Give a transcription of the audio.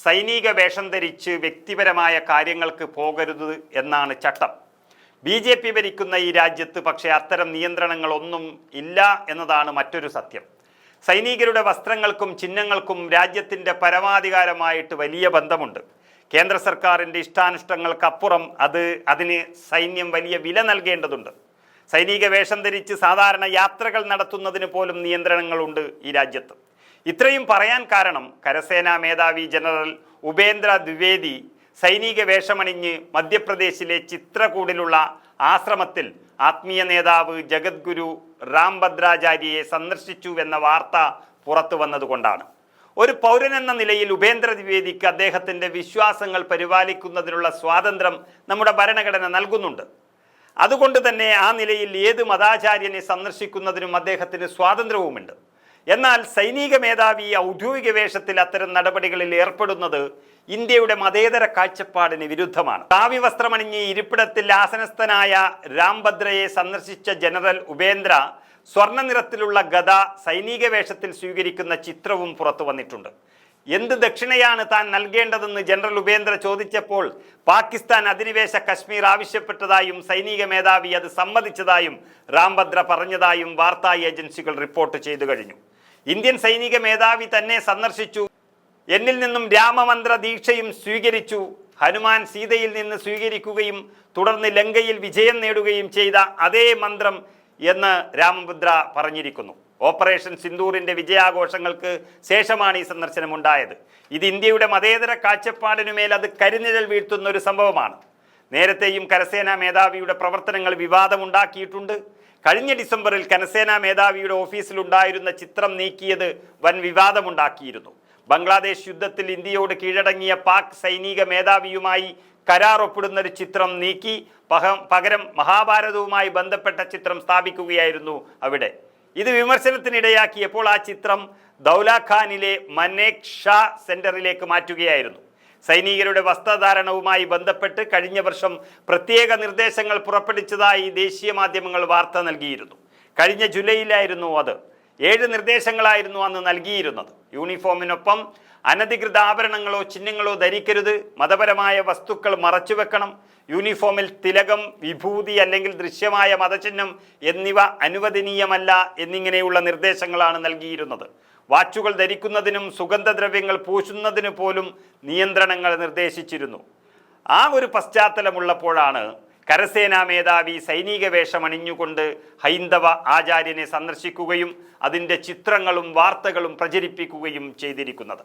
സൈനിക വേഷം ധരിച്ച് വ്യക്തിപരമായ കാര്യങ്ങൾക്ക് പോകരുത് എന്നാണ് ചട്ടം. ബി ജെ പി ഭരിക്കുന്ന ഈ രാജ്യത്ത് പക്ഷേ അത്തരം നിയന്ത്രണങ്ങളൊന്നും ഇല്ല എന്നതാണ് മറ്റൊരു സത്യം. സൈനികരുടെ വസ്ത്രങ്ങൾക്കും ചിഹ്നങ്ങൾക്കും രാജ്യത്തിന്റെ പരമാധികാരമായിട്ട് വലിയ ബന്ധമുണ്ട്. കേന്ദ്ര സർക്കാരിന്റെ ഇഷ്ടാനിഷ്ടങ്ങൾക്കപ്പുറം അത് അതിന് സൈന്യം വലിയ വില നൽകേണ്ടതുണ്ട്. സൈനിക വേഷം ധരിച്ച് സാധാരണ യാത്രകൾ നടത്തുന്നതിന് പോലും നിയന്ത്രണങ്ങളുണ്ട് ഈ രാജ്യത്ത്. ഇത്രയും പറയാൻ കാരണം കരസേനാ മേധാവി ജനറൽ ഉപേന്ദ്ര ദ്വിവേദി സൈനിക വേഷമണിഞ്ഞ് മധ്യപ്രദേശിലെ ചിത്രകൂടിലുള്ള ആശ്രമത്തിൽ ആത്മീയ നേതാവ് ജഗദ്ഗുരു റാം ഭദ്രാചാര്യയെ സന്ദർശിച്ചുവെന്ന വാർത്ത പുറത്തു വന്നതുകൊണ്ടാണ്. ഒരു പൗരൻ എന്ന നിലയിൽ ഉപേന്ദ്ര ദ്വിവേദിക്ക് അദ്ദേഹത്തിന്റെ വിശ്വാസങ്ങൾ പരിപാലിക്കുന്നതിനുള്ള സ്വാതന്ത്ര്യം നമ്മുടെ ഭരണഘടന നൽകുന്നുണ്ട്. അതുകൊണ്ട് തന്നെ ആ നിലയിൽ ഏത് മതാചാര്യനെ സന്ദർശിക്കുന്നതിനും അദ്ദേഹത്തിന് സ്വാതന്ത്ര്യവുമുണ്ട്. എന്നാൽ സൈനിക മേധാവി ഔദ്യോഗിക വേഷത്തിൽ അത്തരം നടപടികളിൽ ഏർപ്പെടുന്നത് ഇന്ത്യയുടെ മതേതര കാഴ്ചപ്പാടിന് വിരുദ്ധമാണ്. കാവി വസ്ത്രമണിഞ്ഞ് ഇരിപ്പിടത്തിൽ ആസനസ്ഥനായ രാംഭദ്രയെ സന്ദർശിച്ച ജനറൽ ഉപേന്ദ്ര സ്വർണ നിറത്തിലുള്ള ഗത സൈനിക വേഷത്തിൽ സ്വീകരിക്കുന്ന ചിത്രവും പുറത്തു വന്നിട്ടുണ്ട്. എന്ത് ദക്ഷിണയാണ് താൻ നൽകേണ്ടതെന്ന് ജനറൽ ഉപേന്ദ്ര ചോദിച്ചപ്പോൾ പാകിസ്ഥാൻ അധിനിവേശ കശ്മീർ ആവശ്യപ്പെട്ടതായും സൈനിക മേധാവി അത് സമ്മതിച്ചതായും രാംഭദ്ര പറഞ്ഞതായും വാർത്താ ഏജൻസികൾ റിപ്പോർട്ട് ചെയ്തു കഴിഞ്ഞു. ഇന്ത്യൻ സൈനിക മേധാവി തന്നെ സന്ദർശിച്ചു. എന്നിൽ നിന്നും രാമമന്ത്ര ദീക്ഷയും സ്വീകരിച്ചു. ഹനുമാൻ സീതയിൽ നിന്ന് സ്വീകരിക്കുകയും തുടർന്ന് ലങ്കയിൽ വിജയം നേടുകയും ചെയ്ത അതേ മന്ത്രം എന്ന് രാമഭദ്ര പറഞ്ഞിരിക്കുന്നു. ഓപ്പറേഷൻ സിന്ദൂറിന്റെ വിജയാഘോഷങ്ങൾക്ക് ശേഷമാണ് ഈ സന്ദർശനം ഉണ്ടായത് ഇത് ഇന്ത്യയുടെ മതേതര കാഴ്ചപ്പാടിനുമേൽ അത് കരിനിഴൽ വീഴ്ത്തുന്ന ഒരു സംഭവമാണ്. നേരത്തെയും കരസേനാ മേധാവിയുടെ പ്രവർത്തനങ്ങൾ വിവാദമുണ്ടാക്കിയിട്ടുണ്ട്. കഴിഞ്ഞ ഡിസംബറിൽ കരസേനാ മേധാവിയുടെ ഓഫീസിലുണ്ടായിരുന്ന ചിത്രം നീക്കിയത് വൻ വിവാദമുണ്ടാക്കിയിരുന്നു. ബംഗ്ലാദേശ് യുദ്ധത്തിൽ ഇന്ത്യയോട് കീഴടങ്ങിയ പാക് സൈനിക മേധാവിയുമായി കരാർ ഒപ്പിടുന്ന ഒരു ചിത്രം നീക്കി പകരം മഹാഭാരതവുമായി ബന്ധപ്പെട്ട ചിത്രം സ്ഥാപിക്കുകയായിരുന്നു അവിടെ. ഇത് വിമർശനത്തിനിടയാക്കിയപ്പോൾ ആ ചിത്രം ദൗലാഖാനിലെ മനേക് ഷാ സെന്ററിലേക്ക് മാറ്റുകയായിരുന്നു. സൈനികരുടെ വസ്ത്രധാരണവുമായി ബന്ധപ്പെട്ട് കഴിഞ്ഞ വർഷം പ്രത്യേക നിർദ്ദേശങ്ങൾ പുറപ്പെടുവിച്ചതായി ദേശീയ മാധ്യമങ്ങൾ വാർത്ത നൽകിയിരുന്നു. കഴിഞ്ഞ ജൂലൈയിലായിരുന്നു അത്. ഏഴ് നിർദ്ദേശങ്ങളായിരുന്നു അന്ന് നൽകിയിരുന്നത്. യൂണിഫോമിനൊപ്പം അനധികൃത ആഭരണങ്ങളോ ചിഹ്നങ്ങളോ ധരിക്കരുത്. മതപരമായ വസ്തുക്കൾ മറച്ചുവെക്കണം യൂണിഫോമിൽ തിലകം വിഭൂതി അല്ലെങ്കിൽ ദൃശ്യമായ മതചിഹ്നം എന്നിവ അനുവദനീയമല്ല എന്നിങ്ങനെയുള്ള നിർദ്ദേശങ്ങളാണ് നൽകിയിരുന്നത്. വാച്ചുകൾ ധരിക്കുന്നതിനും സുഗന്ധദ്രവ്യങ്ങൾ പൂശുന്നതിന് പോലും നിയന്ത്രണങ്ങൾ നിർദ്ദേശിച്ചിരുന്നു. ആ ഒരു പശ്ചാത്തലമുള്ളപ്പോഴാണ് കരസേനാ മേധാവി സൈനിക വേഷമണിഞ്ഞുകൊണ്ട് ഹൈന്ദവ ആചാര്യനെ സന്ദർശിക്കുകയും അതിന്റെ ചിത്രങ്ങളും വാർത്തകളും പ്രചരിപ്പിക്കുകയും ചെയ്തിരിക്കുന്നത്.